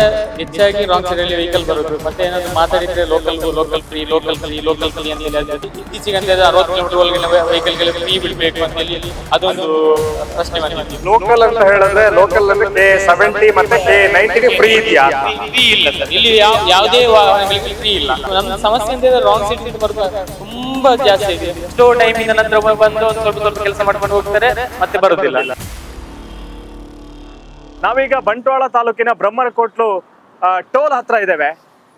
ಮತ್ತೆ ಹೆಚ್ಚಾಗಿ wrong side ಅಲ್ಲಿ ವೆಹಿಕಲ್ ಬರೋದು ಮತ್ತೆ ಏನಾದ್ರು ಮಾತಾಡಿದ್ರೆ local local free local free local free ಅಂತ ಇತ್ತೀಚೆಗೆ ಅಂತ ಅರವತ್ತು ಕಿಲೋಮೀಟರ್ ಒಳಗಿನ ವೆಹಿಕಲ್ಗಳು ಫ್ರೀ ಬಿಡಬೇಕು ಅಂತ ಹೇಳಿ ಅದೊಂದು ಪ್ರಶ್ನೆ ಬಂದಿತ್ತು ಲೋಕಲ್ ಅಂತ ಹೇಳಿದ್ರೆ ಲೋಕಲ್ ಅಲ್ಲಿ ಕೆ ಸೆವೆಂಟಿ ಮತ್ತೆ ಕೆ ನೈಂಟಿ ಫ್ರೀ ಇದೆಯಾ? ಫ್ರೀ ಇಲ್ಲ ಸರ್ ಇಲ್ಲಿ ಯಾವ ಯಾವುದೇ ವಾಹನಗಳಿಗೆ ಫ್ರೀ ಇಲ್ಲ. ನಮ್ಮ ಸಮಸ್ಯೆ ಅಂತ ರಾಂಗ್ ಸೈಡ್ ಸೀಟ್ ಬರೋದು ತುಂಬಾ ಜಾಸ್ತಿ ಇದೆ ಎಷ್ಟೋ ಟೈಮಿಂದ ನಂತರ ಬಂದು ಒಂದು ಸ್ವಲ್ಪ ಸ್ವಲ್ಪ ಕೆಲಸ ಮಾಡ್ಕೊಂಡು ಹೋಗ್ತಾರೆ ಮತ್ತೆ ಬರೋದಿಲ್ಲ. ನಾವೀಗ ಬಂಟ್ವಾಳ ತಾಲೂಕಿನ ಬ್ರಹ್ಮರಕೋಟ್ಲು ಟೋಲ್ ಹತ್ರ ಇದ್ದೇವೆ.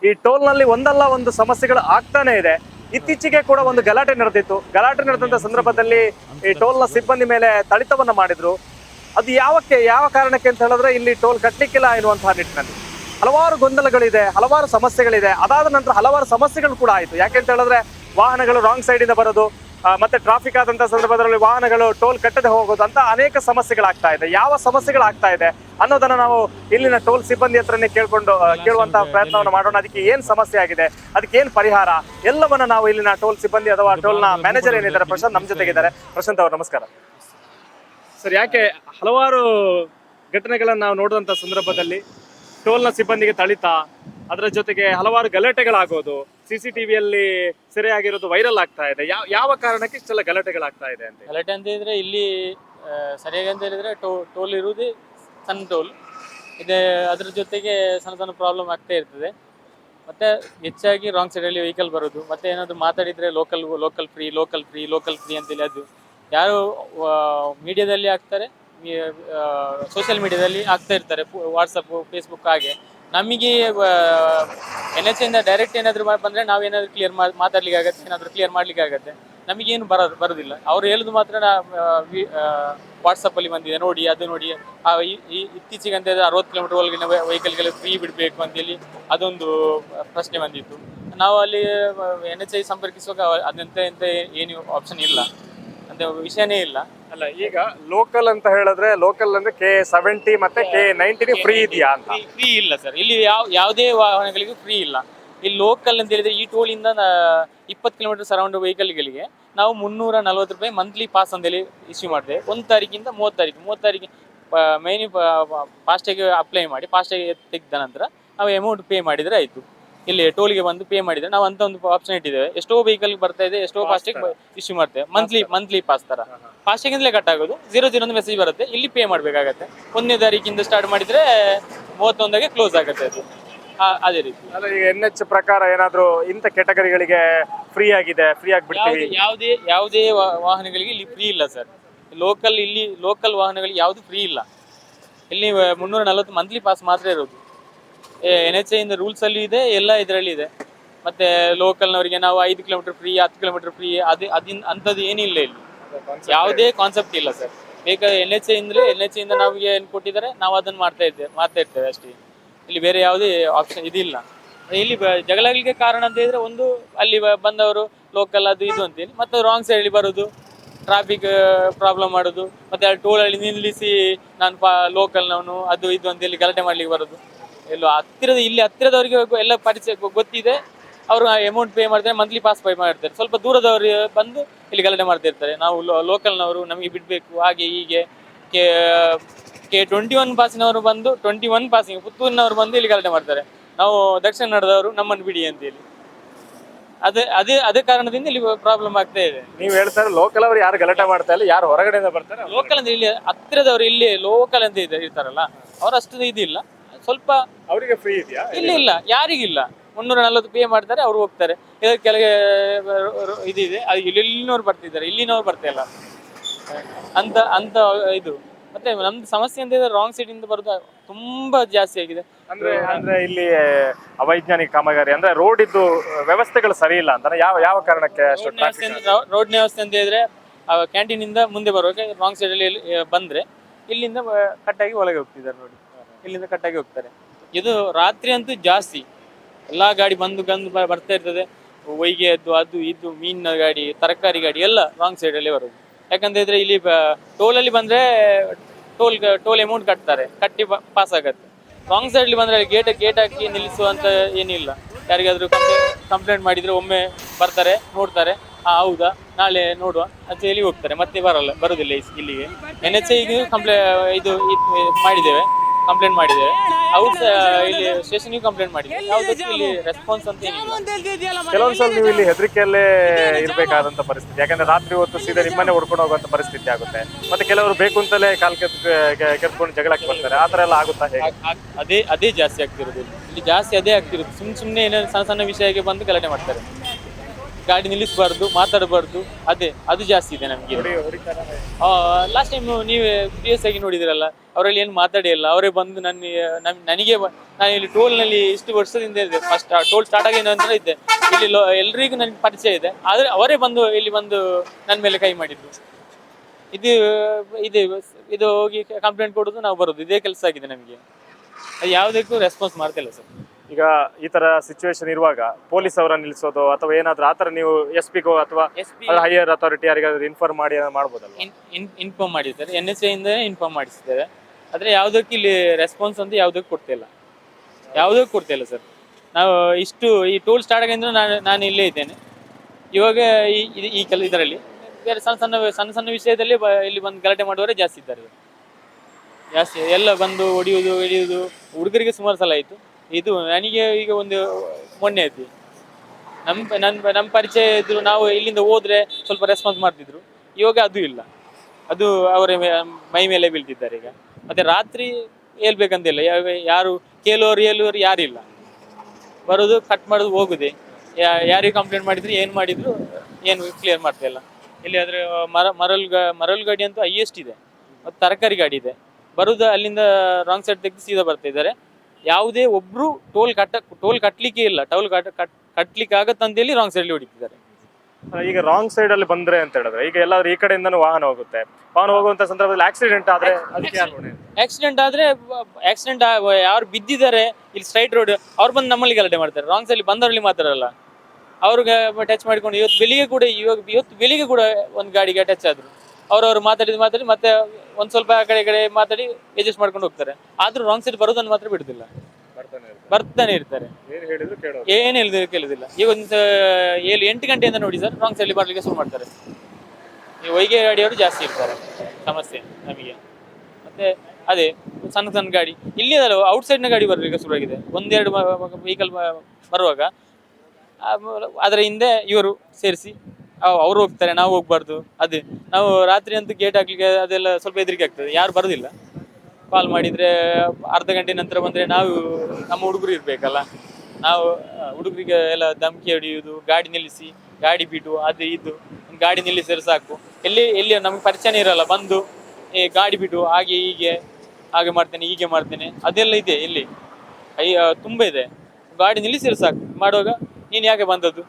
ಈ ಟೋಲ್ನಲ್ಲಿ ಒಂದಲ್ಲ ಒಂದು ಸಮಸ್ಯೆಗಳು ಆಗ್ತಾನೆ ಇದೆ. ಇತ್ತೀಚೆಗೆ ಕೂಡ ಒಂದು ಗಲಾಟೆ ನಡೆದಿತ್ತು. ಗಲಾಟೆ ನಡೆದಂತ ಸಂದರ್ಭದಲ್ಲಿ ಈ ಟೋಲ್ನ ಸಿಬ್ಬಂದಿ ಮೇಲೆ ತಳಿತವನ್ನ ಮಾಡಿದ್ರು. ಅದು ಯಾವಕ್ಕೆ, ಯಾವ ಕಾರಣಕ್ಕೆ ಅಂತ ಹೇಳಿದ್ರೆ ಇಲ್ಲಿ ಟೋಲ್ ಕಟ್ಟಲಿಕ್ಕಿಲ್ಲ ಎನ್ನುವಂತಹ ನಿಟ್ಟಿನಲ್ಲಿ. ಹಲವಾರು ಗೊಂದಲಗಳಿದೆ, ಹಲವಾರು ಸಮಸ್ಯೆಗಳಿದೆ. ಅದಾದ ನಂತರ ಹಲವಾರು ಸಮಸ್ಯೆಗಳು ಕೂಡ ಆಯಿತು. ಯಾಕೆಂತ ಹೇಳಿದ್ರೆ ವಾಹನಗಳು ರಾಂಗ್ ಸೈಡ್ ಇಂದ ಬರೋದು ಮತ್ತೆ ಟ್ರಾಫಿಕ್ ಆದಂತಹ ಸಂದರ್ಭದಲ್ಲಿ ವಾಹನಗಳು ಟೋಲ್ ಕಟ್ಟದೆ ಹೋಗೋದು ಅಂತ ಅನೇಕ ಸಮಸ್ಯೆಗಳಾಗ್ತಾ ಇದೆ. ಯಾವ ಸಮಸ್ಯೆಗಳಾಗ್ತಾ ಇದೆ ಅನ್ನೋದನ್ನ ನಾವು ಇಲ್ಲಿನ ಟೋಲ್ ಸಿಬ್ಬಂದಿ ಹತ್ರನೇ ಕೇಳ್ಕೊಂಡು ಕೇಳುವಂತಹ ಕೇಳುವಂತ ಪ್ರಯತ್ನವನ್ನು ಮಾಡೋಣ. ಅದಕ್ಕೆ ಏನ್ ಸಮಸ್ಯೆ ಆಗಿದೆ ಅದಕ್ಕೆ ಏನ್ ಪರಿಹಾರ ಎಲ್ಲವನ್ನ ನಾವು ಇಲ್ಲಿನ ಟೋಲ್ ಸಿಬ್ಬಂದಿ ಅಥವಾ ಟೋಲ್ನ ಮ್ಯಾನೇಜರ್ ಏನಿದ್ದಾರೆ ಪ್ರಶಾಂತ್ ನಮ್ಮ ಜೊತೆಗಿದ್ದಾರೆ ಪ್ರಶಾಂತ್ ಅವರು ನಮಸ್ಕಾರ. ಸರ್ ಯಾಕೆ ಹಲವಾರು ಘಟನೆಗಳನ್ನ ನಾವು ನೋಡಿದಂತ ಸಂದರ್ಭದಲ್ಲಿ ಟೋಲ್ನ ಸಿಬ್ಬಂದಿಗೆ ತಳಿತ ಅದರ ಜೊತೆಗೆ ಹಲವಾರು ಗಲಾಟೆಗಳಾಗೋದು, ಸಿ ಸಿ ಟಿವಿಯಲ್ಲಿ ಸೆರೆಯಾಗಿರೋದು ವೈರಲ್ ಆಗ್ತಾ ಇದೆ. ಯಾವ ಯಾವ ಕಾರಣಕ್ಕೆ ಇಷ್ಟೆಲ್ಲ ಗಲಾಟೆಗಳಾಗ್ತಾ ಇದೆ ಅಂತ ಗಲಾಟೆ ಅಂತ ಹೇಳಿದ್ರೆ ಇಲ್ಲಿ ಸರಿಯಾಗಿ ಅಂತ ಹೇಳಿದ್ರೆ ಟೋ, ಟೋಲ್ ಇರುವುದೇ ಸಣ್ಣ ಟೋಲ್. ಇದೆ, ಅದ್ರ ಜೊತೆಗೆ ಸಣ್ಣ ಸಣ್ಣ ಪ್ರಾಬ್ಲಮ್ ಆಗ್ತಾ ಇರ್ತದೆ. ಮತ್ತೆ ಹೆಚ್ಚಾಗಿ ರಾಂಗ್ ಸೈಡಲ್ಲಿ ವೆಹಿಕಲ್ ಬರೋದು. ಮತ್ತೆ ಏನಾದರೂ ಮಾತಾಡಿದ್ರೆ local local free local free local free ಅಂತೇಳಿ ಅದು. ಯಾರು ಮೀಡಿಯಾದಲ್ಲಿ ಹಾಕ್ತಾರೆ ಸೋಷಿಯಲ್ ಮೀಡಿಯಾದಲ್ಲಿ ಆಗ್ತಾ ಇರ್ತಾರೆ ವಾಟ್ಸಪ್ಪು ಫೇಸ್ಬುಕ್ ಹಾಗೆ. ನಮಗೆ ಎನ್ ಎಚ್ ಇಂದ ಡೈರೆಕ್ಟ್ ಏನಾದ್ರು ಬಂದ್ರೆ ಏನಾದರೂ ಕ್ಲಿಯರ್ ಮಾತಾಡ್ಲಿಕ್ಕೆ ಆಗತ್ತೆ ಏನಾದರೂ ಕ್ಲಿಯರ್ ಮಾಡ್ಲಿಕ್ಕೆ ಆಗತ್ತೆ ನಮಗೇನು ಬರ ಬರೋದಿಲ್ಲ. ಅವ್ರು ಹೇಳುದು ಮಾತ್ರ ವಾಟ್ಸಪ್ ಅಲ್ಲಿ ಬಂದಿದೆ ನೋಡಿ ಅದು ನೋಡಿ. ಆ, ಇತ್ತೀಚೆಗೆ ಅಂತ ಅರವತ್ತು ಕಿಲೋಮೀಟರ್ ಒಳಗಿನ ವೆಹಿಕಲ್ಗೆಲ್ಲ ಫ್ರೀ ಬಿಡಬೇಕು ಅಂತೇಳಿ ಅದೊಂದು ಪ್ರಶ್ನೆ ಬಂದಿತ್ತು. ನಾವು ಅಲ್ಲಿ ಎನ್ ಎಚ್ ಐ ಸಂಪರ್ಕಿಸುವಾಗ ಅದಂತ ಎಂತ ಏನು ಆಪ್ಷನ್ ಇಲ್ಲ. ಅಂತ ವಿಷಯನೇ ಇಲ್ಲ. ಅಲ್ಲ ಈಗ ಲೋಕಲ್ ಅಂತ ಹೇಳಿದ್ರೆ ಲೋಕಲ್ ಅಂದ್ರೆ ಕೆ ಸೆವೆಂಟಿ ಮತ್ತೆ ಕೆ ನೈಂಟಿ ಫ್ರೀ ಇದೆಯಾ ಅಂತ? ಫ್ರೀ ಇಲ್ಲ ಸರ್ ಇಲ್ಲಿ ಯಾವ ಯಾವುದೇ ವಾಹನಗಳಿಗೂ ಫ್ರೀ ಇಲ್ಲ. ಇಲ್ಲಿ ಲೋಕಲ್ ಅಂತ ಹೇಳಿದ್ರೆ ಈ ಟೋಲಿಂದ ಇಪ್ಪತ್ತು ಕಿಲೋಮೀಟರ್ ಸರೌಂಡ್ ವೆಹಿಕಲ್ಗಳಿಗೆ ನಾವು ಮುನ್ನೂರ ನಲ್ವತ್ತು ರೂಪಾಯಿ ಮಂತ್ಲಿ ಪಾಸ್ ಅಂತೇಳಿ ಇಶ್ಯೂ ಮಾಡಿದೆ ಒಂದು ತಾರೀಕಿಂದ ಮೂವತ್ತು ತಾರೀಕು ಮೂವತ್ತು ತಾರೀಕು ಮೈನ್ ಫಾಸ್ಟ್ಯಾಗ್ ಅಪ್ಲೈ ಮಾಡಿ ಫಾಸ್ಟ್ಯಾಗ್ ತೆಗೆದ ನಂತರ ನಾವು ಅಮೌಂಟ್ ಪೇ ಮಾಡಿದರೆ ಆಯಿತು. ಇಲ್ಲಿ ಟೋಲ್ಗೆ ಬಂದು ಪೇ ಮಾಡಿದ್ರೆ ನಾವು ಅಂತ ಒಂದು ಆಪ್ಷನ್ ಇಟ್ಟಿದ್ದೇವೆ. ಎಷ್ಟೋ ವೆಹಿಕಲ್ ಬರ್ತಾ ಇದೆ ಎಷ್ಟೋ ಫಾಸ್ಟಿಗೆ ಇಶ್ಯೂ ಮಾಡ್ತೇವೆ. ಮಂತ್ಲಿ ಮಂತ್ಲಿ ಪಾಸ್ ತರ. ಫಾಸ್ಟಿಗಿಂದಲೇ ಕಟ್ ಆಗೋದು. ಜೀರೋ ಜೀರೋ ಒಂದು ಮೆಸೇಜ್ ಬರುತ್ತೆ. ಇಲ್ಲಿ ಪೇ ಮಾಡಬೇಕಾಗತ್ತೆ. ಒಂದನೇ ತಾರೀಕಿಂದ ಸ್ಟಾರ್ಟ್ ಮಾಡಿದ್ರೆ ಮೂವತ್ತೊಂದಾಗೆ ಕ್ಲೋಸ್ ಆಗುತ್ತೆ ಅದು. ಅದೇ ರೀತಿ. ಅಲ್ಲ ಈಗ ಎನ್ ಎಚ್ ಪ್ರಕಾರ ಏನಾದ್ರು ಇಂಥ ಕೆಟಗರಿಗಳಿಗೆ ಫ್ರೀ ಆಗಿದೆ ಫ್ರೀ ಆಗಿಬಿಡ್ತೀವಿ? ಯಾವುದೇ ಯಾವುದೇ ವಾಹನಗಳಿಗೆ ಇಲ್ಲಿ ಫ್ರೀ ಇಲ್ಲ ಸರ್ ಲೋಕಲ್ ಇಲ್ಲಿ ಲೋಕಲ್ ವಾಹನಗಳಿಗೆ ಯಾವುದು ಫ್ರೀ ಇಲ್ಲ. ಇಲ್ಲಿ ಮುನ್ನೂರ ನಲವತ್ತು ಮಂತ್ಲಿ ಪಾಸ್ ಮಾತ್ರ ಇರೋದು. ಎನ್ ಎಚ್ ರೂಲ್ಸ್ ಅಲ್ಲಿ ಇದೆ, ಎಲ್ಲ ಇದರಲ್ಲಿ ಇದೆ. ಮತ್ತೆ ಲೋಕಲ್ನವರಿಗೆ ನಾವು ಐದು ಕಿಲೋಮೀಟರ್ ಫ್ರೀ ಹತ್ತು ಕಿಲೋಮೀಟರ್ ಫ್ರೀ ಅದೇ, ಅದಿನ್, ಅಂಥದ್ದು ಏನಿಲ್ಲ ಇಲ್ಲಿ ಯಾವುದೇ ಕಾನ್ಸೆಪ್ಟ್ ಇಲ್ಲ ಸರ್ ಬೇಕಾದ್ರೆ ಎನ್ ಎಚ್ ಇಂದಲೇ ಎನ್ ಎಚ್ ಇಂದ ನಮಗೆ ಏನು ಕೊಟ್ಟಿದ್ದಾರೆ, ನಾವು ಅದನ್ನು ಮಾಡ್ತಾ ಇದ್ದೇವೆ ಮಾಡ್ತಾ ಇರ್ತೇವೆ ಅಷ್ಟೇ. ಇಲ್ಲಿ ಬೇರೆ ಯಾವುದೇ ಆಪ್ಷನ್ ಇದಿಲ್ಲ. ಇಲ್ಲಿ ಜಗಳಗಳಿಗೆ ಕಾರಣ ಅಂತ ಹೇಳಿದ್ರೆ ಒಂದು, ಅಲ್ಲಿ ಬಂದವರು ಲೋಕಲ್ ಅದು ಇದು ಅಂತೇಳಿ ಮತ್ತೆ ರಾಂಗ್ ಸೈಡಲ್ಲಿ ಬರೋದು. ಟ್ರಾಫಿಕ್ ಪ್ರಾಬ್ಲಮ್ ಮಾಡೋದು. ಮತ್ತೆ ಅಲ್ಲಿ ನಿಲ್ಲಿಸಿ ನಾನು ಪಾ ಲೋಕಲ್ನವನು ಅದು ಇದು ಅಂತೇಳಿ ಗಲಾಟೆ ಮಾಡ್ಲಿಕ್ಕೆ ಬರೋದು. ಎಲ್ಲೋ ಹತ್ತಿರದ ಇಲ್ಲಿ ಹತ್ತಿರದವರಿಗೆ ಎಲ್ಲ ಪರಿಚಯ ಗೊತ್ತಿದೆ. ಅವರು ಅಮೌಂಟ್ ಪೇ ಮಾಡ್ತಾರೆ ಮಂತ್ಲಿ ಪಾಸ್ ಪೇ ಮಾಡ್ತಾರೆ. ಸ್ವಲ್ಪ ದೂರದವರು ಬಂದು ಇಲ್ಲಿ ಗಲಾಟೆ ಮಾಡ್ತಿರ್ತಾರೆ. ನಾವು ಲೋಕಲ್ನವರು ನಮಗೆ ಬಿಡಬೇಕು ಹಾಗೆ ಹೀಗೆ. ಕೆ ಕೆ ಟ್ವೆಂಟಿ ಒನ್ ಪಾಸಿನವರು ಬಂದು ಟ್ವೆಂಟಿ ಒನ್ ಪಾಸಿಂಗ್ ಪುತ್ತೂರಿನವರು ಬಂದು ಇಲ್ಲಿ ಗಲಾಟೆ ಮಾಡ್ತಾರೆ. ನಾವು ದಕ್ಷಿಣ ಕನ್ನಡದವರು ನಮ್ಮನ್ನು ಬಿಡಿ ಅಂತೇಳಿ ಅದೇ ಅದೇ ಅದೇ ಕಾರಣದಿಂದ ಇಲ್ಲಿ ಪ್ರಾಬ್ಲಮ್ ಆಗ್ತಾ ಇದೆ. ನೀವು ಹೇಳ್ತಾರೆ ಲೋಕಲ್ ಅವ್ರು ಯಾರು ಗಲಾಟೆ ಮಾಡ್ತಾ ಇಲ್ಲ ಯಾರು ಹೊರಗಡೆಯಿಂದ ಬರ್ತಾರೆ? ಲೋಕಲ್ ಅಂದ್ರೆ ಇಲ್ಲಿ ಹತ್ತಿರದವರು ಇಲ್ಲಿ ಲೋಕಲ್ ಅಂತ ಇದೆ ಇರ್ತಾರಲ್ಲ ಅವ್ರು ಅಷ್ಟು ಇದಿಲ್ಲ. ಸ್ವಲ್ಪ ಅವರಿಗೆ ಫ್ರೀ ಇದೆಯಾ? ಇಲ್ಲ ಇಲ್ಲ. ಯಾರಿಗಿಲ್ಲ. ಮುನ್ನೂರ ನಲ್ವತ್ತು ಪೇ ಮಾಡ್ತಾರೆ ಅವ್ರು ಹೋಗ್ತಾರೆ. ಕೆಳಗೆ ಇದಿದೆ. ಅದು ಇಲ್ಲಿನವ್ರು ಬರ್ತಿದ್ದಾರೆ. ಇಲ್ಲಿನವ್ರು ಬರ್ತಾ ಇಲ್ಲ. ಅಂತ ಅಂತ ಇದು. ಮತ್ತೆ ನಮ್ದು ಸಮಸ್ಯೆ ಅಂತ ಹೇಳಿದ್ರೆ ರಾಂಗ್ ಸೈಡ್ ಇಂದ ಬರೋದು ತುಂಬಾ ಜಾಸ್ತಿ ಆಗಿದೆ. ಅಂದ್ರೆ ಅಂದ್ರೆ ಇಲ್ಲಿ ಅವೈಜ್ಞಾನಿಕ ಕಾಮಗಾರಿ ಅಂದ್ರೆ ರೋಡ್ ಇದ್ದು ವ್ಯವಸ್ಥೆಗಳು ಸರಿ ಇಲ್ಲ ಅಂತ ಯಾವ ಯಾವ ಕಾರಣಕ್ಕೆ ರೋಡ್ ವ್ಯವಸ್ಥೆ ಅಂತ ಹೇಳಿದ್ರೆ ಕ್ಯಾಂಟೀನ್ ಇಂದ ಮುಂದೆ ಬರುವಾಗ ರಾಂಗ್ ಸೈಡ್ ಅಲ್ಲಿ ಬಂದ್ರೆ ಇಲ್ಲಿಂದ ಕಟ್ ಕಟ್ಟಾಗಿ ಒಳಗೆ ಹೋಗ್ತಿದ್ದಾರೆ ನೋಡಿ ಇಲ್ಲಿಂದ ಕಟ್ಟಾಗಿ ಹೋಗ್ತಾರೆ. ಇದು ರಾತ್ರಿ ಅಂತೂ ಜಾಸ್ತಿ. ಎಲ್ಲಾ ಗಾಡಿ ಬಂದು ಗಂದು ಬ- ಬರ್ತಾ ಇರ್ತದೆ. ಹೊಯ್ಗೆಯದ್ದು ಅದು ಇದು, ಮೀನಿನ ಗಾಡಿ, ತರಕಾರಿ ಗಾಡಿ, ಎಲ್ಲ ರಾಂಗ್ ಅಲ್ಲಿ ಬರೋದು. ಯಾಕಂತ ಹೇಳಿದ್ರೆ ಇಲ್ಲಿ ಟೋಲ್ ಅಲ್ಲಿ ಬಂದ್ರೆ ಟೋಲ್ ಟೋಲ್ ಅಮೌಂಟ್ ಕಟ್ತಾರೆ. ಕಟ್ಟಿ ಪಾಸ್ ಆಗತ್ತೆ. ರಾಂಗ್ ಸೈಡ್ ಬಂದ್ರೆ ಗೇಟ್ ಗೇಟ್ ಹಾಕಿ ನಿಲ್ಲಿಸುವಂತ ಏನಿಲ್ಲ. ಯಾರಿಗಾದ್ರೂ ಕಂಪ್ಲೇಂಟ್ ಮಾಡಿದ್ರೆ ಒಮ್ಮೆ ಬರ್ತಾರೆ, ನೋಡ್ತಾರೆ. ಆ, ಹೌದಾ? ನಾಳೆ ನೋಡುವ. ಅಂತ ಹೇಳಿ ಹೋಗ್ತಾರೆ? ಮತ್ತೆ ಬರಲ್ಲ, ಬರುದಿಲ್ಲ ಇಲ್ಲಿಗೆ. ಎನ್ ಎಚ್ ಐಗೂ ಕಂಪ್ಲೇ ಇದ್ ಮಾಡಿದ್ದೇವೆ. ಕಂಪ್ಲೇಂಟ್ ಮಾಡಿದ್ದೇವೆ ಔಟ್ ಇಲ್ಲಿ ಸ್ಟೇಷನ್ ಕಂಪ್ಲೇಂಟ್ ಮಾಡಿದ್ದೇವೆ ಯಾವುದಕ್ಕೂ ಇಲ್ಲಿ ರೆಸ್ಪಾನ್ಸ್ ಅಂತ ಏನಿಲ್ಲ. ಕೆಲವೊಂದ್ಸಲ ನೀವು ಇಲ್ಲಿ ಹೆದರಿಕೆಯಲ್ಲೇ ಇರಬೇಕಾದಂತ ಪರಿಸ್ಥಿತಿ. ಯಾಕಂದ್ರೆ ರಾತ್ರಿ ಹೊತ್ತು ಸೀದಾ ನಿಮ್ಮನ್ನೇ ಹೊಡ್ಕೊಂಡು ಹೋಗುವಂತ ಪರಿಸ್ಥಿತಿ ಆಗುತ್ತೆ. ಮತ್ತೆ ಕೆಲವರು ಬೇಕು ಅಂತಲೇ ಕಾಲ್ ಕೆತ್ಕೊಂಡು ಜಗಳಕ್ಕೆ ಬರ್ತಾರೆ. ಆ ಥರ ಎಲ್ಲ ಆಗುತ್ತಾ ಹೇಗೆ? ಅದೇ ಅದೇ ಜಾಸ್ತಿ ಆಗ್ತಿರೋದು ಇಲ್ಲಿ. ಇಲ್ಲಿ ಜಾಸ್ತಿ ಅದೇ ಆಗ್ತಿರೋದು. ಸುಮ್ ಸುಮ್ಮನೆ ಏನೇನು ಸಣ್ಣ ಸಣ್ಣ ವಿಷಯಕ್ಕೆ ಬಂದು ಗಲಾಟೆ ಮಾಡ್ತಾರೆ. ಗಾಡಿ ನಿಲ್ಲಿಸಬಾರ್ದು ಮಾತಾಡಬಾರ್ದು. ಅದೇ ಅದು ಜಾಸ್ತಿ ಇದೆ ನಮಗೆ. ಲಾಸ್ಟ್ ಟೈಮ್ ನೀವೇ ಪ್ರಿಯಸ್ ಆಗಿ ನೋಡಿದಿರಲ್ಲ ಅವರಲ್ಲಿ ಏನು ಮಾತಾಡಿ ಇಲ್ಲ. ಅವರೇ ಬಂದು ನನ್ನ ನನ್- ನನಗೆ ಬ- ನಾನು ಇಲ್ಲಿ ಟೋಲ್ನಲ್ಲಿ ಇಷ್ಟು ವರ್ಷದಿಂದ ಇದೆ ಫಸ್ಟ್ ಟೋಲ್ ಸ್ಟಾರ್ಟ್ ಆಗಿ ನಂತರ ಇದ್ದೆ. ಇಲ್ಲಿ ಎಲ್ಲರಿಗೂ ಎಲ್ರಿಗೂ ನನಗೆ ಪರಿಚಯ ಇದೆ. ಆದರೆ ಅವರೇ ಬಂದು ಇಲ್ಲಿ ಬಂದು ನನ್ನ ಮೇಲೆ ಕೈ ಮಾಡಿದ್ರು ಇದು ಇದು ಇದು ಹೋಗಿ ಕಂಪ್ಲೇಂಟ್ ಕೊಡೋದು ನಾವು ಬರೋದು. ಇದೇ ಕೆಲಸ ಆಗಿದೆ ನಮಗೆ. ಅದು ಯಾವುದಕ್ಕೂ ರೆಸ್ಪಾನ್ಸ್ ಮಾಡ್ತಿಲ್ಲ ಸರ್. ಈಗ ಈ ತರ ಸಿಚುವೇಶನ್ ಇರುವಾಗ ಪೊಲೀಸ್ ಅವರ ನಿಲ್ಸೋದು ಅಥವಾ ಏನಾದ್ರೂ ಆತರ ನೀವು ಎಸ್ ಪಿಗೋ ಅಥವಾ ಹೈಯರ್ ಅಥಾರಿಟಿ ಯಾರಿಗಾದ್ರೂ ಇನ್ಫಾರ್ಮ್ ಮಾಡಿ ಮಾಡ್ಬೋದಲ್ವಾ? ಇನ್ಫಾರ್ಮ್ ಮಾಡಿದ್ದಾರೆ ಎನ್ ಎಸ್ ಇಂದ ಇನ್ಫಾರ್ಮ್ ಮಾಡಿಸಿದ್ದಾರೆ ಆದ್ರೆ ಯಾವ್ದಕ್ಕೆ ಇಲ್ಲಿ ರೆಸ್ಪಾನ್ಸ್ ಅಂತ ಯಾವ್ದಕ್ಕೆ ಕೊಡ್ತಿಲ್ಲ ಯಾವುದಕ್ಕೂ ಕೊಡ್ತಿಲ್ಲ ಸರ್ ನಾವು ಇಷ್ಟು ಈ ಟೋಲ್ ಸ್ಟಾರ್ಟ್ ಆಗಿಂದ ನಾನು ನಾನು ಇಲ್ಲೇ ಇದ್ದೇನೆ. ಇವಾಗ ಈ ಈ ಕೆಲ ಇದರಲ್ಲಿ ಬೇರೆ ಸಣ್ಣ ಸಣ್ಣ ಸಣ್ಣ ಸಣ್ಣ ವಿಷಯದಲ್ಲಿ ಇಲ್ಲಿ ಬಂದು ಗಲಾಟೆ ಮಾಡುವವರೇ ಜಾಸ್ತಿ ಇದ್ದಾರೆ. ಜಾಸ್ತಿ ಎಲ್ಲ ಬಂದು ಹೊಡಿಯೋದು ಹಿಡಿಯೋದು ಹುಡುಗರಿಗೆ ಸುಮಾರು ಸಲ ಆಯಿತು. ಇದು ನನಗೆ ಈಗ ಒಂದು ಮೊನ್ನೆ ನಮ್ ನನ್ನ ನಮ್ಮ ಪರಿಚಯ ಇದ್ರು ನಾವು ಇಲ್ಲಿಂದ ಹೋದ್ರೆ ಸ್ವಲ್ಪ ರೆಸ್ಪಾನ್ಸ್ ಮಾಡ್ತಿದ್ರು. ಇವಾಗ ಅದು ಇಲ್ಲ. ಅದು ಅವರ ಮೇ- ಮೇಲೆ ಬೀಳ್ತಿದ್ದಾರೆ ಈಗ. ಮತ್ತೆ ರಾತ್ರಿ ಹೇಳ್ಬೇಕಂತಿಲ್ಲ. ಯಾರು ಕೇಳುವವರು ಹೇಳುವವರು ಯಾರಿಲ್ಲ ಬರೋದು ಕಟ್ ಮಾಡೋದು ಹೋಗುದೆ. ಯಾರಿಗೆ ಕಂಪ್ಲೇಂಟ್ ಮಾಡಿದ್ರು, ಏನು ಮಾಡಿದ್ರು, ಏನು ಕ್ಲಿಯರ್ ಮಾಡ್ತಾ ಇಲ್ಲ. ಇಲ್ಲಿ ಆದರೆ ಮರ, ಮರಲ್ ಗಾ, ಮರಲ್ ಗಾಡಿ ಅಂತೂ ಹೈಯೆಸ್ಟ್ ಇದೆ. ಮತ್ತು ತರಕಾರಿ ಗಾಡಿ ಇದೆ. ಬರೋದು ಅಲ್ಲಿಂದ ರಾಂಗ್ ಸೈಡ್ ತೆಗೆದು ಸೀದಾ ಬರ್ತಾ ಇದ್ದಾರೆ. ಯಾವುದೇ ಒಬ್ರು ಟೋಲ್ ಕಟ್ಟ ಟೋಲ್ ಕಟ್ಟಲಿಕ್ಕೆ ಇಲ್ಲ. ಟೋಲ್ ಕಟ್ ಕಟ್ ಕಟ್ಲಿಕ್ಕೆ ಆಗತ್ತಂತೇಳಿ ರಾಂಗ್ ಸೈಡ್ ಹೊಡಿತಿದ್ದಾರೆ. ಈಗ ರಾಂಗ್ ಸೈಡ್ ಅಲ್ಲಿ ಬಂದ್ರೆ ಅಂತ ಹೇಳಿದ್ರೆ ಈಗ ಎಲ್ಲಾದ್ರೂ ಈ ಕಡೆಯಿಂದನೂ ವಾಹನ ಹೋಗುತ್ತೆ. ವಾಹನ ಹೋಗುವಂತ ಸಂದರ್ಭದಲ್ಲಿ ಆಕ್ಸಿಡೆಂಟ್ ಆದ್ರೆ ಅದಕ್ಕೆ ಯಾರು ಹೊಣೆ? ಆಕ್ಸಿಡೆಂಟ್ ಆದ್ರೆ ಆಕ್ಸಿಡೆಂಟ್ ಯಾರು ಬಿದ್ದಿದ್ದಾರೆ ಇಲ್ಲಿ ಸ್ಟ್ರೈಟ್ ರೋಡ್ ಅವ್ರು ಬಂದು ನಮ್ಮಲ್ಲಿ ಗಲಾಟೆ ಮಾಡ್ತಾರೆ. ರಾಂಗ್ ಸೈಡ್ ಬಂದವರಲ್ಲಿ ಮಾತಾಡಲ್ಲ ಅವ್ರಿಗೆ ಟಚ್ ಮಾಡ್ಕೊಂಡು ಇವತ್ತು ಬೆಳಿಗ್ಗೆ ಕೂಡ ಇವಾಗ ಇವತ್ತು ಬೆಳಿಗ್ಗೆ ಕೂಡ ಒಂದು ಗಾಡಿಗೆ ಟಚ್ ಆದ್ರು. ಅವ್ರವ್ರು ಮಾತಾಡಿದ್ ಮಾತಾಡಿ ಮತ್ತೆ ಒಂದ್ ಸ್ವಲ್ಪ ಆ ಕಡೆ ಈ ಕಡೆ ಮಾತಾಡಿ ಅಡ್ಜಸ್ಟ್ ಮಾಡ್ಕೊಂಡು ಹೋಗ್ತಾರೆ. ಆದ್ರೂ ರಾಂಗ್ ಸೈಡ್ ಬರೋದನ್ನು ಮಾತ್ರ ಬಿಡುದಿಲ್ಲ. ಬರ್ತಾನೆ ಇರುತ್ತೆ. ಬರ್ತಾನೆ ಇರ್ತಾರೆ. ಏನ್ ಹೇಳಿದ್ರು ಕೇಳೋದು ಏನು ಹೇಳಿದ್ರು ಕೇಳುದಿಲ್ಲ. ಈಗ ಒಂದು ಏಳು ಎಂಟು ಗಂಟೆಯಿಂದ ನೋಡಿ ಸರ್ ರಾಂಗ್ ಸೈಡ್ ಬರ್ಲಿಕ್ಕೆ ಶುರು ಮಾಡ್ತಾರೆ. ಈ ವೈಗೆ ಗಾಡಿಯವರು ಜಾಸ್ತಿ ಇರ್ತಾರೆ. ಸಮಸ್ಯೆ ನಮಗೆ. ಮತ್ತೆ ಅದೇ ಸಣ್ಣ ಸಣ್ಣ ಗಾಡಿ. ಇಲ್ಲಿ ಔಟ್ನ ಗಾಡಿ ಬರಲಿಕ್ಕೆ ಶುರುವಾಗಿದೆ. ಒಂದೆರಡು ವೆಹಿಕಲ್ ಬರುವಾಗ. ಆ ಅದರ ಹಿಂದೆ ಇವರು ಸೇರಿಸಿ ಅವ್ರು ಹೋಗ್ತಾರೆ, ನಾವು ಹೋಗ್ಬಾರ್ದು, ಅದೇ. ನಾವು ರಾತ್ರಿ ಅಂತೂ ಗೇಟ್ ಹಾಕ್ಲಿಕ್ಕೆ ಅದೆಲ್ಲ ಸ್ವಲ್ಪ ಹೆದರಿಕೆ ಆಗ್ತದೆ, ಯಾರು ಬರೋದಿಲ್ಲ. ಕಾಲ್ ಮಾಡಿದ್ರೆ ಅರ್ಧ ಗಂಟೆ ನಂತರ ಬಂದ್ರೆ ನಾವು ನಮ್ಮ ಹುಡುಗರು ಇರ್ಬೇಕಲ್ಲ. ನಾವು ಹುಡುಗರಿಗೆ ಎಲ್ಲ ಧಮಕಿ ಹೊಡೆಯುವುದು, ಗಾಡಿ ನಿಲ್ಲಿಸಿ, ಗಾಡಿ ಬಿಡು, ಅದು ಇದು, ಗಾಡಿ ನಿಲ್ಲಿಸಿದ್ರೆ ಸಾಕು. ಎಲ್ಲಿ ಎಲ್ಲಿ ನಮ್ಗೆ ಪರಿಚಯ ಇರಲ್ಲ, ಬಂದು, ಏ, ಗಾಡಿ ಬಿಡು, ಹಾಗೆ, ಹೀಗೆ, ಹಾಗೆ ಮಾಡ್ತೇನೆ, ಹೀಗೆ ಮಾಡ್ತೇನೆ, ಅದೆಲ್ಲ ಇದೆ ಇಲ್ಲಿ. ಅಯ್ಯ ತುಂಬ ಇದೆ. ಗಾಡಿ ನಿಲ್ಲಿಸಿದ್ರೆ ಸಾಕು, ಮಾಡುವಾಗ ನೀನು ಯಾಕೆ ಬಂದದ್ದು?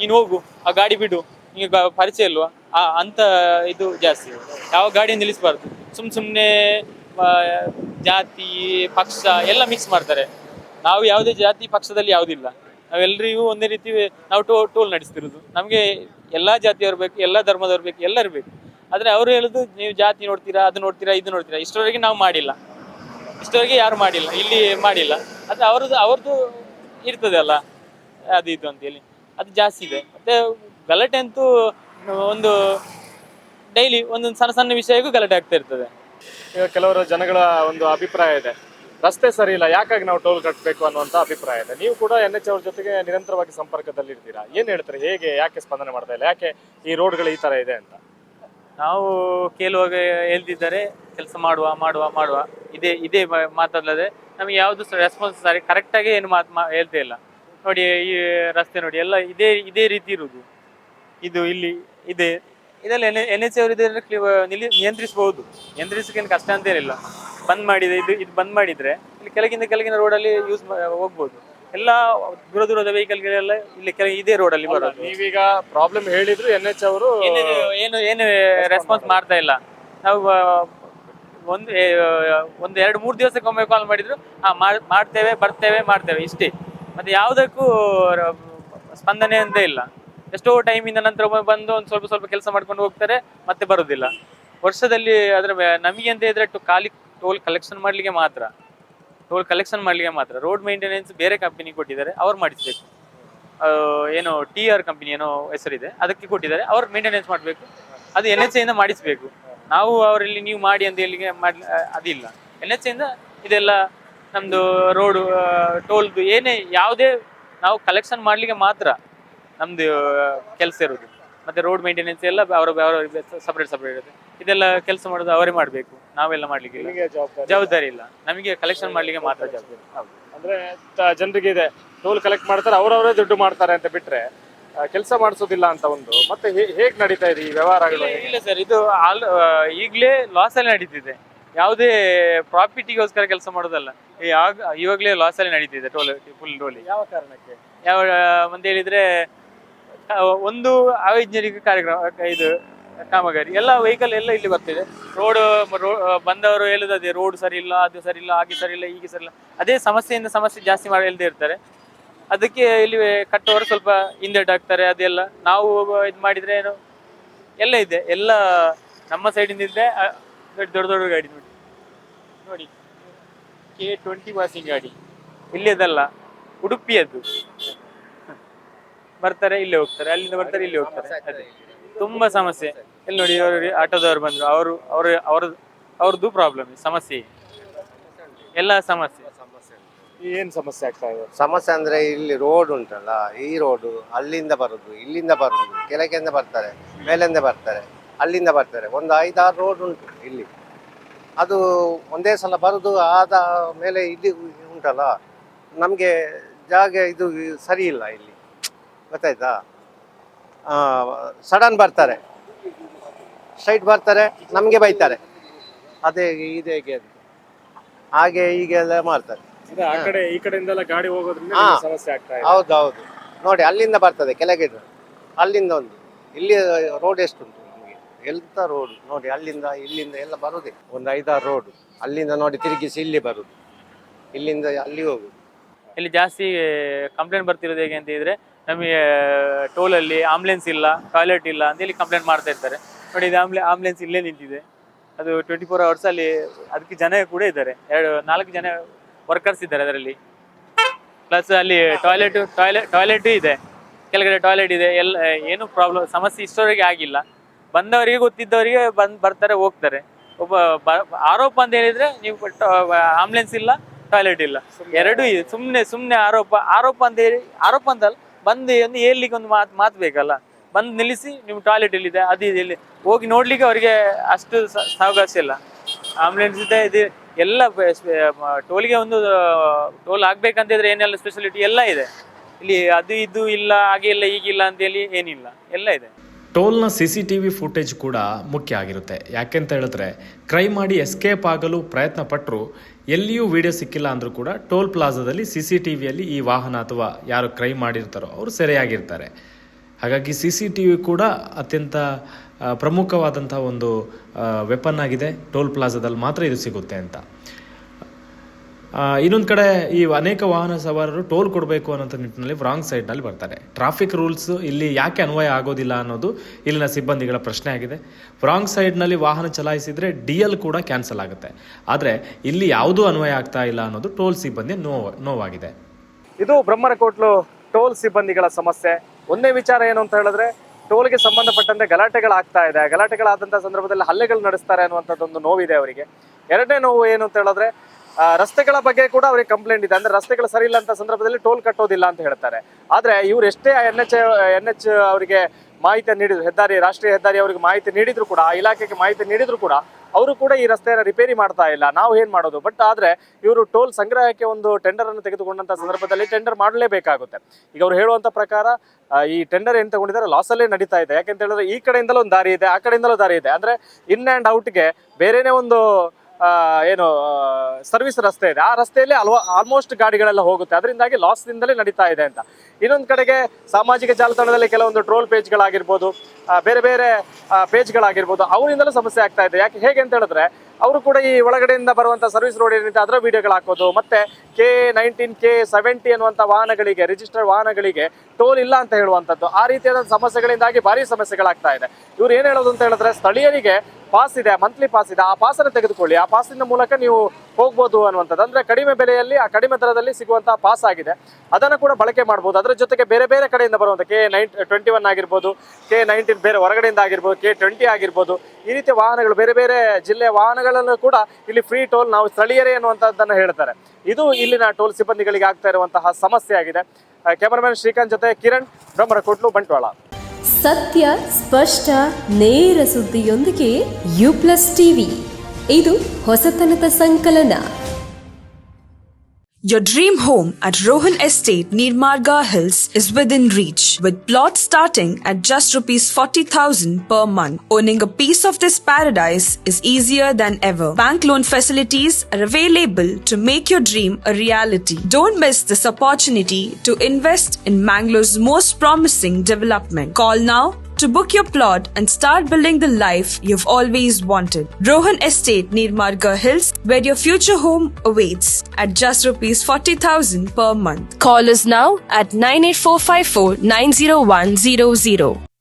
ನೀನು ಹೋಗು, ಆ ಗಾಡಿ ಬಿಡು ನಿಮಗೆ ಪರಿಚಯ ಇಲ್ವಾ? ಆ, ಅಂತ ಇದು ಜಾಸ್ತಿ. ಯಾವ ಗಾಡಿ ನಿಲ್ಲಿಸಬಾರ್ದು? ಸುಮ್ ಸುಮ್ಮನೆ ಜಾತಿ, ಪಕ್ಷ ಎಲ್ಲ ಮಿಕ್ಸ್ ಮಾಡ್ತಾರೆ. ನಾವು ಯಾವುದೇ ಜಾತಿ, ಪಕ್ಷದಲ್ಲಿ ಯಾವುದಿಲ್ಲ. ನಾವೆಲ್ಲರಿಗೂ ಒಂದೇ ರೀತಿ ನಾವು ಟೋ, ಟೋಲ್ ನಡೆಸ್ತಿರೋದು. ನಮಗೆ ಎಲ್ಲ ಜಾತಿಯವ್ರು ಬೇಕು, ಎಲ್ಲ ಧರ್ಮದವ್ರು ಬೇಕು, ಎಲ್ಲರೂ ಬೇಕು. ಆದರೆ ಅವರು ಹೇಳೋದು, ನೀವು ಜಾತಿ ನೋಡ್ತೀರಾ, ಅದು ನೋಡ್ತೀರಾ, ಇದು ನೋಡ್ತೀರಾ. ಇಷ್ಟರವರೆಗೆ ನಾವು ಮಾಡಿಲ್ಲ. ಇಷ್ಟವರೆಗೆ ಯಾರು ಮಾಡಿಲ್ಲ, ಇಲ್ಲಿ ಮಾಡಿಲ್ಲ. ಅದು ಅವ್ರದ್ದು ಅವ್ರದ್ದು ಇರ್ತದೆ ಅಲ್ಲ ಅದು ಇದು ಅಂತೇಳಿ. ಅದು ಜಾಸ್ತಿ ಇದೆ. ಮತ್ತೆ ಗಲಾಟೆ ಅಂತೂ ಒಂದು ಡೈಲಿ ಒಂದೊಂದು ಸಣ್ಣ ಸಣ್ಣ ವಿಷಯಕ್ಕೂ ಗಲಾಟೆ ಆಗ್ತಾ ಇರ್ತದೆ. ಈಗ ಕೆಲವರು ಜನಗಳ ಒಂದು ಅಭಿಪ್ರಾಯ ಇದೆ. ರಸ್ತೆ ಸರಿ ಇಲ್ಲ ಯಾಕಾಗಿ ನಾವು ಟೋಲ್ ಕಟ್ಟಬೇಕು ಅನ್ನುವಂತ ಅಭಿಪ್ರಾಯ ಇದೆ. ನೀವು ಕೂಡ ಎನ್ ಎಚ್ ಅವ್ರ ಜೊತೆಗೆ ನಿರಂತರವಾಗಿ ಸಂಪರ್ಕದಲ್ಲಿ ಇರ್ತೀರಾ? ಏನು ಹೇಳ್ತಾರೆ? ಹೇಗೆ ಯಾಕೆ ಸ್ಪಂದನೆ ಮಾಡ್ತಾ ಇಲ್ಲ? ಯಾಕೆ ಈ ರೋಡ್ಗಳು ಈ ತರ ಇದೆ ಅಂತ? ನಾವು ಕೇಳುವಾಗ ಹೇಳ್ತಿದ್ದಾರೆ ಕೆಲಸ ಮಾಡುವ ಮಾಡುವ ಮಾಡುವ. ಇದೇ ಇದೇ ಮಾತಾಡಲದೆ ಮಾತಲ್ಲದೆ ನಮಗೆ ಯಾವುದು ರೆಸ್ಪಾನ್ಸ್ ಸರಿ ಕರೆಕ್ಟಾಗಿ ಏನು ಮಾತು ಮಾ ಹೇಳ್ತಾ ಇಲ್ಲ. ನೋಡಿ ಈ ರಸ್ತೆ ನೋಡಿ ಎಲ್ಲ ಇದೇ ಇದೇ ರೀತಿ ಇರುವುದು. ಇದು ಇಲ್ಲಿ ಇದೆ. ಇದೆಲ್ಲ ಎನ್ ಎನ್ ಎಚ್ ಅವರು ಇದೆಲ್ಲ ನಿಲ್ಲಿ ನಿಯಂತ್ರಿಸಬಹುದು ನಿಯಂತ್ರಿಸೋಕೆ ಕಷ್ಟ ಅಂತೇನಿಲ್ಲ ಬಂದ್ ಮಾಡಿದೆ ಇದು ಇದು ಬಂದ್ ಮಾಡಿದ್ರೆ ಇಲ್ಲಿ ಕೆಳಗಿಂದ ಕೆಳಗಿನ ರೋಡಲ್ಲಿ ಯೂಸ್ ಹೋಗ್ಬೋದು. ಎಲ್ಲ ದೂರ ದೂರದ ವೆಹಿಕಲ್ಗಳೆಲ್ಲ ಇಲ್ಲಿ ಕೆಳಗೆ ಇದೇ ರೋಡಲ್ಲಿ ಬರೋದು. ನೀವೀಗ ಪ್ರಾಬ್ಲಮ್ ಹೇಳಿದ್ರು ಎನ್ ಎಚ್ ಅವರು ಏನು ಏನು ರೆಸ್ಪಾನ್ಸ್ ಮಾಡ್ತಾ ಇಲ್ಲ. ನಾವು ಒಂದು ಒಂದು ಎರಡು ಮೂರು ದಿವಸಕ್ಕೊಮ್ಮೆ ಕಾಲ್ ಮಾಡಿದ್ರು. ಹಾ ಮಾಡ್ತೇವೆ ಬರ್ತೇವೆ ಮಾಡ್ತೇವೆ ಇಷ್ಟೇ. ಮತ್ತೆ ಯಾವುದಕ್ಕೂ ಸ್ಪಂದನೆ ಅಂತ ಇಲ್ಲ. ಎಷ್ಟೋ ಇಂದ ನಂತರ ಬಂದು ಒಂದು ಸ್ವಲ್ಪ ಸ್ವಲ್ಪ ಕೆಲಸ ಮಾಡ್ಕೊಂಡು ಹೋಗ್ತಾರೆ, ಮತ್ತೆ ಬರುದಿಲ್ಲ. ವರ್ಷದಲ್ಲಿ ಅದರ ನಮಗೆ ಅಂತ ಇದ್ರೆ ಖಾಲಿ ಟೋಲ್ ಕಲೆಕ್ಷನ್ ಮಾಡ್ಲಿಕ್ಕೆ ಮಾತ್ರ. ಟೋಲ್ ಕಲೆಕ್ಷನ್ ಮಾಡ್ಲಿಕ್ಕೆ ಮಾತ್ರ. ರೋಡ್ ಮೇಂಟೆನೆನ್ಸ್ ಬೇರೆ ಕಂಪನಿ ಕೊಟ್ಟಿದ್ದಾರೆ, ಅವ್ರು ಮಾಡಿಸ್ಬೇಕು. ಏನು ಟಿ ಆರ್ ಕಂಪನಿ ಏನೋ ಹೆಸರಿದೆ, ಅದಕ್ಕೆ ಕೊಟ್ಟಿದ್ದಾರೆ, ಅವ್ರು ಮೇಂಟೆನೆನ್ಸ್ ಮಾಡಬೇಕು. ಅದು ಎನ್ ಎಚ್ ಇಂದ ಮಾಡಿಸ್ಬೇಕು. ನಾವು ಅವರಲ್ಲಿ ನೀವು ಮಾಡಿ ಅಂತ ಹೇಳಿಗೆ ಮಾಡಿ ಅದಿಲ್ಲ. ಎನ್ ಎಚ್ ಇಂದ ಇದೆಲ್ಲ ನಮ್ದು ರೋಡು ಟೋಲ್ದು ಏನೇ ಯಾವುದೇ ನಾವು ಕಲೆಕ್ಷನ್ ಮಾಡ್ಲಿಕ್ಕೆ ಮಾತ್ರ. ನಮ್ದು ಕೆಲಸ ಇರೋದು. ಮತ್ತೆ ರೋಡ್ ಮೇಂಟೆನೆನ್ಸ್ ಎಲ್ಲ ಅವರ ಅವರ ಸಪ್ರೇಟ್ ಸಪ್ರೇಟ್ ಇರುತ್ತೆ. ಇದೆಲ್ಲ ಕೆಲಸ ಮಾಡೋದು ಅವರೇ ಮಾಡಬೇಕು. ನಾವೆಲ್ಲ ಮಾಡ್ಲಿಕ್ಕೆ ನಿಮಗೆ ಜವಾಬ್ದಾರಿ ಜವಾಬ್ದಾರಿ ಇಲ್ಲ. ನಮಗೆ ಕಲೆಕ್ಷನ್ ಮಾಡ್ಲಿಕ್ಕೆ ಮಾತ್ರ ಜವಾಬ್ದಾರಿ. ಹೌದು. ಅಂದ್ರೆ ತ- ಜನರಿಗೆ ಇದೆ. ಟೋಲ್ ಕಲೆಕ್ಟ್ ಮಾಡ್ತಾರೆ ಅವ್ರವರೇ ದುಡ್ಡು ಮಾಡ್ತಾರೆ ಅಂತ ಬಿಟ್ರೆ ಕೆಲಸ ಮಾಡಿಸೋದಿಲ್ಲ ಅಂತ ಒಂದು. ಮತ್ತೆ ಹೇ- ಹೇಗ್ ನಡೀತಾ ಇದೆ ಈ ವ್ಯವಹಾರಗಳು ಇಲ್ಲ- ಇಲ್ಲ ಸರ್. ಇದು ಆಲ್ ಈಗಲೇ ಲಾಸ್ ಅಲ್ಲಿ ನಡೀತಿದೆ. ಯಾವುದೇ ಪ್ರಾಫಿಟಿಗೋಸ್ಕರ ಕೆಲಸ ಮಾಡೋದಲ್ಲ. ಆಗ ಇವಾಗಲೇ ಲಾಸ್ ಅಲ್ಲಿ ನಡೀತಿದೆ ಟೋಲ್ ಫುಲ್ ಟೋಲಿ ಯಾವ ಕಾರಣಕ್ಕೆ? ಯಾವ ಮುಂದೆ ಹೇಳಿದ್ರೆ ಆ, ಒಂದು ಅವೈಜ್ಞಾನಿಕ ಕಾರ್ಯಕ್ರಮ ಇದು, ಕಾಮಗಾರಿ. ಎಲ್ಲ ವೆಹಿಕಲ್ ಎಲ್ಲ ಇಲ್ಲಿ ಬರ್ತಿದೆ. ರೋಡ್ ಬಂದವರು ಹೇಳುದು ರೋಡ್ ಸರಿ ಇಲ್ಲ ಅದು ಸರಿ ಇಲ್ಲ ಹಾಗೆ ಸರಿ ಇಲ್ಲ ಹೀಗೆ ಸರಿ ಇಲ್ಲ ಅದೇ ಸಮಸ್ಯೆಯಿಂದ ಸಮಸ್ಯೆ ಜಾಸ್ತಿ ಮಾಡಿ ಹೇಳ್ದೇ ಇರ್ತಾರೆ. ಅದಕ್ಕೆ ಇಲ್ಲಿ ಕಟ್ಟುವವರು ಸ್ವಲ್ಪ ಹಿಂದೆಟಾಗ್ತಾರೆ ಅದೆಲ್ಲ. ನಾವು ಇದು ಮಾಡಿದ್ರೆ ಏನು, ಎಲ್ಲ ಇದೆ. ಎಲ್ಲ ನಮ್ಮ ಸೈಡಿಂದ ಇದೆ ದೊಡ್ಡ ದೊಡ್ಡ ದೊಡ್ಡ ಗಾಡಿ ನೋಡಿ. ನೋಡಿ. ಕೆ ಟ್ವೆಂಟಿ ಪಾಸಿಂಗ್ ಗಾಡಿ. ಇಲ್ಲಿದಲ್ಲ, ಉಡುಪಿಯದ್ದು. ಬರ್ತಾರೆ ಇಲ್ಲೇ ಹೋಗ್ತಾರೆ. ಅಲ್ಲಿಂದ ಬರ್ತಾರೆ ಇಲ್ಲಿ ಹೋಗ್ತಾರೆ. ಅದೇ. ತುಂಬಾ ಸಮಸ್ಯೆ. ಇಲ್ಲಿ ನೋಡಿ ಅವರು ಆಟೋದವರು ಬಂದ್ರು. ಅವರು ಅವರು ಅವ್ರ ಅವ್ರದ್ದು ಪ್ರಾಬ್ಲಮ್ ಸಮಸ್ಯೆ. ಎಲ್ಲ ಸಮಸ್ಯೆ. ಏನ್ ಸಮಸ್ಯೆ ಆಗ್ತಾ ಇದೆ? ಸಮಸ್ಯೆ ಅಂದ್ರೆ ಇಲ್ಲಿ ರೋಡ್ ಉಂಟಲ್ಲ ಈ ರೋಡು ಅಲ್ಲಿಂದ ಬರುದು ಇಲ್ಲಿಂದ ಬರುದು ಕೆಳಕೆಯಿಂದ ಬರ್ತಾರೆ ಮೇಲಿಂದ ಬರ್ತಾರೆ ಅಲ್ಲಿಂದ ಬರ್ತಾರೆ. ಒಂದು ಐದಾರು ರೋಡ್ ಉಂಟು ಇಲ್ಲಿ. ಅದು ಒಂದೇ ಸಲ ಬರುದು ಆದ ಮೇಲೆ ಇಲ್ಲಿ ಉಂಟಲ್ಲ ನಮಗೆ ಜಾಗ ಇದು ಸರಿ ಇಲ್ಲ ಇಲ್ಲಿ. ಗೊತ್ತಾಯ್ತಾ? ಸಡನ್ ಬರ್ತಾರೆ. ಸ್ಟ್ರೈಟ್ ಬರ್ತಾರೆ ನಮಗೆ ಬೈತಾರೆ. ಅದೇ ಇದು ಹೇಗೆ ಅಂತ. ಹಾಗೆ ಹೀಗೆ ಎಲ್ಲ ಮಾಡ್ತಾರೆ. ಅಂದ್ರೆ ಆ ಕಡೆ ಈ ಕಡೆಯಿಂದೆಲ್ಲ ಗಾಡಿ ಹೋಗೋದ್ರಿಂದ ಹಾ. ನಿಮ್ಗೆ ಸಮಸ್ಯೆ ಆಗ್ತಾ ಇದೆ. ಹೌದು ಹೌದು ನೋಡಿ ಅಲ್ಲಿಂದ ಬರ್ತದೆ ಕೆಳಗೆ ಅಲ್ಲಿಂದ ಒಂದು. ಇಲ್ಲಿ ರೋಡ್ ಎಷ್ಟುಂಟು ನಮಗೆ? ಎಂತ ರೋಡ್ ನೋಡಿ ಅಲ್ಲಿಂದ ಇಲ್ಲಿಂದ ಎಲ್ಲ ಬರೋದೇ. ಒಂದು ಐದಾರು ರೋಡ್ ಅಲ್ಲಿಂದ ನೋಡಿ ತಿರುಗಿಸಿ ಇಲ್ಲಿ ಬರುದು. ಇಲ್ಲಿಂದ ಅಲ್ಲಿ ಹೋಗುದು. ಇಲ್ಲಿ ಜಾಸ್ತಿ ಕಂಪ್ಲೇಂಟ್ ಬರ್ತಿರೋದು ಹೇಗೆ ಅಂತ ಹೇಳಿದ್ರೆ ನಮಗೆ ಟೋಲಲ್ಲಿ ಆಂಬುಲೆನ್ಸ್ ಇಲ್ಲ ಟಾಯ್ಲೆಟ್ ಇಲ್ಲ ಅಂತ ಹೇಳಿ ಕಂಪ್ಲೇಂಟ್ ಮಾಡ್ತಾ ಇರ್ತಾರೆ ನೋಡಿ, ಇದು ಆಂಬ್ಲೆ ಆಂಬ್ಲೆನ್ಸ್ ಇಲ್ಲೇ ನಿಂತಿದೆ. ಅದು ಟ್ವೆಂಟಿ ಫೋರ್ ಅವರ್ಸ್ ಅಲ್ಲಿ ಅದಕ್ಕೆ ಜನ ಕೂಡ ಇದ್ದಾರೆ. ಎರಡು, ನಾಲ್ಕು ಜನ ವರ್ಕರ್ಸ್ ಇದ್ದಾರೆ ಅದರಲ್ಲಿ. ಪ್ಲಸ್ ಅಲ್ಲಿ ಟಾಯ್ಲೆಟ್ ಟಾಯ್ಲೆಟ್ ಟಾಯ್ಲೆಟ್ ಇದೆ. ಕೆಳಗಡೆ ಟಾಯ್ಲೆಟ್ ಇದೆ. ಎಲ್ಲ, ಏನು ಪ್ರಾಬ್ಲಮ್ ಸಮಸ್ಯೆ ಇಷ್ಟೋರಿಗೆ ಆಗಿಲ್ಲ. ಬಂದವರಿಗೆ ಗೊತ್ತಿದ್ದವರಿಗೆ ಬಂದು, ಬರ್ತಾರೆ, ಹೋಗ್ತಾರೆ. ಒಬ್ಬ ಆರೋಪ ಅಂತ ಹೇಳಿದ್ರೆ ನೀವು ಆಂಬುಲೆನ್ಸ್ ಇಲ್ಲ ಟಾಯ್ಲೆಟ್ ಇಲ್ಲ. ಎರಡೂ ಇದೆ. ಸುಮ್ಮನೆ ಸುಮ್ಮನೆ ಆರೋಪ ಆರೋಪ ಅಂತ ಹೇಳಿ, ಆರೋಪ ಅಂತಲ್ಲ ಬಂದು ಒಂದು ಹೇಳ್ಲಿಕ್ಕೆ ಒಂದು ಮಾತು ಮಾತು ಬೇಕಲ್ಲ? ಬಂದು ನಿಲ್ಲಿಸಿ, ನಿಮ್ಮ ಟಾಯ್ಲೆಟ್ ಎಲ್ಲಿದೆ? ಅದು ಇಲ್ಲಿ ಹೋಗಿ ನೋಡ್ಲಿಕ್ಕೆ ಅವರಿಗೆ ಅಷ್ಟು ಸಾವಕಾಶ ಇಲ್ಲ. ಆಂಬುಲೆನ್ಸ್ ಇದೆ, ಇದು ಎಲ್ಲ ಟೋಲ್ಗೆ ಒಂದು ಟೋಲ್ ಆಗ್ಬೇಕಂತಿದ್ರೆ ಏನೆಲ್ಲ ಸ್ಪೆಷಾಲಿಟಿ ಎಲ್ಲ ಇದೆ. ಇಲ್ಲಿ ಅದು ಇದು ಇಲ್ಲ, ಹಾಗೆ ಇಲ್ಲ ಈಗಿಲ್ಲ ಅಂತೇಳಿ ಏನಿಲ್ಲ. ಎಲ್ಲ ಇದೆ. ಟೋಲ್ನ C C T V footage ಕೂಡ ಮುಖ್ಯ ಆಗಿರುತ್ತೆ. ಯಾಕೆಂತ ಹೇಳಿದ್ರೆ ಕ್ರೈ ಮಾಡಿ ಎಸ್ಕೇಪ್ ಆಗಲು ಪ್ರಯತ್ನ ಪಟ್ಟರು ಎಲ್ಲಿಯೂ ವಿಡಿಯೋ ಸಿಕ್ಕಿಲ್ಲ ಅಂದರೂ ಕೂಡ ಟೋಲ್ ಪ್ಲಾಜಾದಲ್ಲಿ ಸಿ ಸಿ ಟಿ ವಿಯಲ್ಲಿ ಈ ವಾಹನ ಅಥವಾ ಯಾರು ಕ್ರೈ ಮಾಡಿರ್ತಾರೋ ಅವರು ಸೆರೆಯಾಗಿರ್ತಾರೆ. ಹಾಗಾಗಿ ಸಿ ಸಿ ಟಿ ವಿ ಕೂಡ ಅತ್ಯಂತ ಪ್ರಮುಖವಾದಂಥ ಒಂದು ವೆಪನ್ ಆಗಿದೆ. ಟೋಲ್ ಪ್ಲಾಜಾದಲ್ಲಿ ಮಾತ್ರ ಇದು ಸಿಗುತ್ತೆ ಅಂತ. ಇನ್ನೊಂದು ಕಡೆ ಈ ಅನೇಕ ವಾಹನ ಸವಾರರು ಟೋಲ್ ಕೊಡಬೇಕು ಅನ್ನೋಂಥ ನಿಟ್ಟಿನಲ್ಲಿ ರಾಂಗ್ ಸೈಡ್ನಲ್ಲಿ ಬರ್ತಾರೆ. ಟ್ರಾಫಿಕ್ ರೂಲ್ಸ್ ಇಲ್ಲಿ ಯಾಕೆ ಅನ್ವಯ ಆಗೋದಿಲ್ಲ ಅನ್ನೋದು ಇಲ್ಲಿನ ಸಿಬ್ಬಂದಿಗಳ ಪ್ರಶ್ನೆ ಆಗಿದೆ. ರಾಂಗ್ ಸೈಡ್ನಲ್ಲಿ ವಾಹನ ಚಲಾಯಿಸಿದರೆ ಡಿ ಎಲ್ ಕೂಡ ಕ್ಯಾನ್ಸಲ್ ಆಗುತ್ತೆ. ಆದರೆ ಇಲ್ಲಿ ಯಾವುದೂ ಅನ್ವಯ ಆಗ್ತಾ ಇಲ್ಲ ಅನ್ನೋದು ಟೋಲ್ ಸಿಬ್ಬಂದಿ ನೋವು ನೋವಾಗಿದೆ. ಇದು ಬ್ರಹ್ಮರಕೋಟ್ಲು ಟೋಲ್ ಸಿಬ್ಬಂದಿಗಳ ಸಮಸ್ಯೆ. ಒಂದೇ ವಿಚಾರ ಏನು ಅಂತ ಹೇಳಿದ್ರೆ, ಟೋಲ್ಗೆ ಸಂಬಂಧಪಟ್ಟಂತೆ ಗಲಾಟೆಗಳಾಗ್ತಾ ಇದೆ. ಗಲಾಟೆಗಳಾದಂಥ ಸಂದರ್ಭದಲ್ಲಿ ಹಲ್ಲೆಗಳು ನಡೆಸ್ತಾರೆ ಅನ್ನುವಂಥದ್ದೊಂದು ನೋವಿದೆ ಅವರಿಗೆ. ಎರಡನೇ ನೋವು ಏನು ಅಂತ ಹೇಳಿದ್ರೆ ರಸ್ತೆಗಳ ಬಗ್ಗೆ ಕೂಡ ಅವರಿಗೆ ಕಂಪ್ಲೇಂಟ್ ಇದೆ. ಅಂದ್ರೆ ರಸ್ತೆಗಳು ಸರಿ ಇಲ್ಲ ಅಂತ ಸಂದರ್ಭದಲ್ಲಿ ಟೋಲ್ ಕಟ್ಟೋದಿಲ್ಲ ಅಂತ ಹೇಳ್ತಾರೆ. ಆದ್ರೆ ಇವ್ರು ಎಷ್ಟೇ ಎನ್ ಎಚ್ ಎನ್ ಎಚ್ ಅವರಿಗೆ ಮಾಹಿತಿ ನೀಡಿದ್ರು, ಹೆದ್ದಾರಿ, ರಾಷ್ಟ್ರೀಯ ಹೆದ್ದಾರಿ ಅವರಿಗೆ ಮಾಹಿತಿ ನೀಡಿದ್ರು ಕೂಡ, ಆ ಇಲಾಖೆಗೆ ಮಾಹಿತಿ ನೀಡಿದ್ರು ಕೂಡ, ಅವರು ಕೂಡ ಈ ರಸ್ತೆಯನ್ನು ರಿಪೇರಿ ಮಾಡ್ತಾ ಇಲ್ಲ. ನಾವು ಏನು ಮಾಡೋದು? ಬಟ್ ಆದ್ರೆ ಇವರು ಟೋಲ್ ಸಂಗ್ರಹಕ್ಕೆ ಒಂದು ಟೆಂಡರ್ ಅನ್ನು ತೆಗೆದುಕೊಂಡಂತ ಸಂದರ್ಭದಲ್ಲಿ ಟೆಂಡರ್ ಮಾಡಲೇಬೇಕಾಗುತ್ತೆ. ಈಗ ಅವ್ರು ಹೇಳುವಂತ ಪ್ರಕಾರ ಈ ಟೆಂಡರ್ ಏನು ತಗೊಂಡಿದ್ದಾರೆ? ಲಾಸಲ್ಲೇ ನಡೀತಾ ಇದೆ. ಯಾಕೆಂತ ಹೇಳಿದ್ರೆ ಈ ಕಡೆಯಿಂದಲೂ ಒಂದು ದಾರಿ ಇದೆ, ಆ ಕಡೆಯಿಂದಲೂ ದಾರಿ ಇದೆ. ಅಂದ್ರೆ ಇನ್ ಆ್ಯಂಡ್ ಔಟ್ಗೆ ಬೇರೆನೇ ಒಂದು ಏನು ಸರ್ವಿಸ್ ರಸ್ತೆ ಇದೆ. ಆ ರಸ್ತೆಯಲ್ಲಿ ಅಲ್ವಾ ಆಲ್ಮೋಸ್ಟ್ ಗಾಡಿಗಳೆಲ್ಲ ಹೋಗುತ್ತೆ. ಅದರಿಂದಾಗಿ ಲಾಸ್ದಿಂದಲೇ ನಡೀತಾ ಇದೆ ಅಂತ. ಇನ್ನೊಂದು ಕಡೆಗೆ ಸಾಮಾಜಿಕ ಜಾಲತಾಣದಲ್ಲಿ ಕೆಲವೊಂದು ಟ್ರೋಲ್ ಪೇಜ್ಗಳಾಗಿರ್ಬೋದು ಬೇರೆ ಬೇರೆ ಪೇಜ್ಗಳಾಗಿರ್ಬೋದು ಅವರಿಂದಲೂ ಸಮಸ್ಯೆ ಆಗ್ತಾ ಇದೆ. ಯಾಕೆ, ಹೇಗೆ ಅಂತ ಹೇಳಿದ್ರೆ, ಅವರು ಕೂಡ ಈ ಒಳಗಡೆಯಿಂದ ಬರುವಂಥ ಸರ್ವಿಸ್ ರೋಡ್ ಏನಿದೆ, ಅದರ ವಿಡಿಯೋಗಳು ಹಾಕೋದು, ಮತ್ತೆ ಕೆ ನೈನ್ಟೀನ್ ಕೆ ಸೆವೆಂಟಿ ಅನ್ನುವಂಥ ವಾಹನಗಳಿಗೆ ರಿಜಿಸ್ಟರ್ಡ್ ವಾಹನಗಳಿಗೆ ಟೋಲ್ ಇಲ್ಲ ಅಂತ ಹೇಳುವಂಥದ್ದು. ಆ ರೀತಿಯಾದ ಸಮಸ್ಯೆಗಳಿಂದಾಗಿ ಭಾರಿ ಸಮಸ್ಯೆಗಳಾಗ್ತಾ ಇದೆ. ಇವ್ರು ಏನು ಹೇಳೋದು ಅಂತ ಹೇಳಿದ್ರೆ, ಸ್ಥಳೀಯರಿಗೆ ಪಾಸ್ ಇದೆ ಮಂತ್ಲಿ ಪಾಸ್ ಇದೆ. ಆ ಪಾಸನ್ನು ತೆಗೆದುಕೊಳ್ಳಿ. ಆ ಪಾಸಿನ ಮೂಲಕ ನೀವು ಹೋಗ್ಬೋದು ಅನ್ನುವಂಥದ್ದು. ಅಂದರೆ ಕಡಿಮೆ ಬೆಲೆಯಲ್ಲಿ, ಆ ಕಡಿಮೆ ದರದಲ್ಲಿ ಸಿಗುವಂಥ ಪಾಸ್ ಆಗಿದೆ. ಅದನ್ನು ಕೂಡ ಬಳಕೆ ಮಾಡ್ಬೋದು. ಅದರ ಜೊತೆಗೆ ಬೇರೆ ಬೇರೆ ಕಡೆಯಿಂದ ಬರುವಂಥ ಕೆ ನೈನ್ ಟ್ವೆಂಟಿ ಒನ್ ಆಗಿರ್ಬೋದು ಕೆ ನೈನ್ಟೀನ್ ಬೇರೆ ಹೊರಗಡೆಯಿಂದ ಆಗಿರ್ಬೋದು ಕೆ ಟ್ವೆಂಟಿ ಆಗಿರ್ಬೋದು, ಈ ರೀತಿಯ ವಾಹನಗಳು ಬೇರೆ ಬೇರೆ ಜಿಲ್ಲೆಯ ವಾಹನಗಳನ್ನು ಕೂಡ ಇಲ್ಲಿ ಫ್ರೀ ಟೋಲ್ ನಾವು ಸ್ಥಳೀಯರೇ ಅನ್ನುವಂಥದ್ದನ್ನು ಹೇಳ್ತಾರೆ. ಇದು ಇಲ್ಲಿನ ಟೋಲ್ ಸಿಬ್ಬಂದಿಗಳಿಗೆ ಆಗ್ತಾ ಇರುವಂತಹ ಸಮಸ್ಯೆ ಆಗಿದೆ. ಕ್ಯಾಮರಾಮನ್ ಶ್ರೀಕಾಂತ್ ಜೊತೆ ಕಿರಣ್ ಬ್ರಹ್ಮರಕೋಟ್ಲು ಬಂಟ್ವಾಳ. ಸತ್ಯ, ಸ್ಪಷ್ಟ, ನೇರ ಸುದ್ದಿಯೊಂದಿಗೆ ಯು ಪ್ಲಸ್ ಟಿವಿ. ಇದು ಹೊಸತನದ ಸಂಕಲನ. Your dream home at Rohan Estate near Marga Hills is within reach with plots starting at just rupees 40,000 per month. Owning a piece of this paradise is easier than ever. Bank loan facilities are available to make your dream a reality. Don't miss this opportunity to invest in Mangalore's most promising development. Call now to book your plot and start building the life you've always wanted. Rohan Estate near Marga Hills, where your future home awaits at just rupees 40,000 per month. Call us now at 98454 90100.